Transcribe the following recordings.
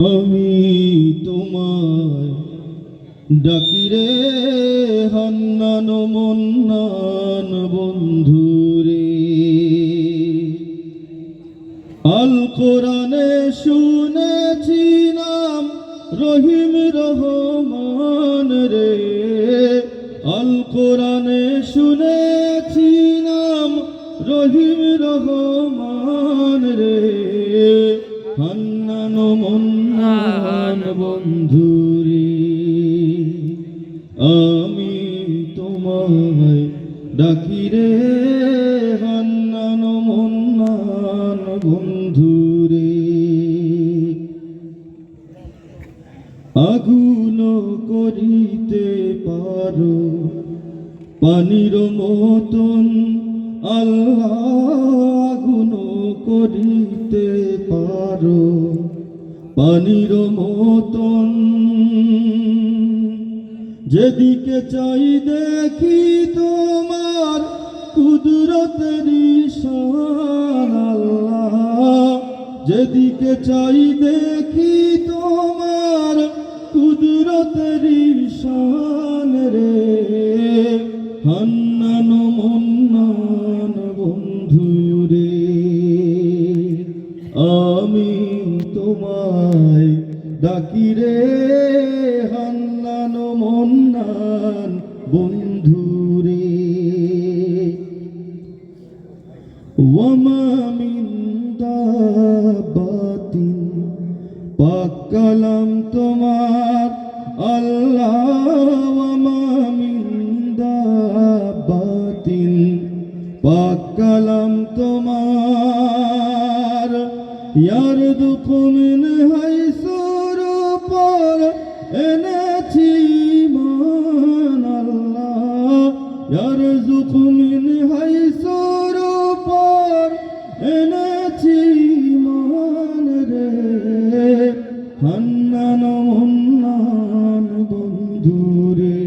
আমি তোমায় ডাকিরে হান্নান মন্নান বন্ধুরে আল কোরআনে শুনেছি নাম রহিম রহমান রে। আল কোরআনে শুনেছি নাম রহিম রহমান রে। হান্নান মন্নান বন্ধুরে, আমি তোমায় ডাকিরে হান্নান মন্নান বন্ধুরে। আগুন করিতে পারো, পানির মতন আল্লাহ পানির মতন। যেদিকে চাই দেখি তোমার কুদরতের আল্লাহ। যেদিকে চাই দেখি তোমার কুদরতের রে। হান্নান তোমায় ডাকি রে হান্নান মন্নান বন্ধু রে ওয়ামা মিন দাবাতিন পাক কালাম তোমার আল্লাহ। ওয়ামা মিন দাবাতিন পাক তোমার ইয়ারদুকু মিন হাইসুর পর এনেছি মান আল্লাহ। ইয়ারজুকু মিন হাইসুর পর এনেছি মান রে। হান্নান মন্নান বন্ধুরে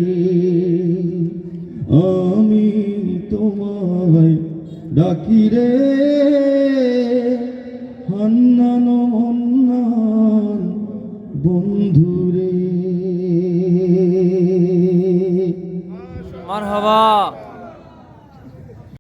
আমি তোমায় ডাকি রে। হান্নান মন্নান বন্ধুরে। মারহাবা।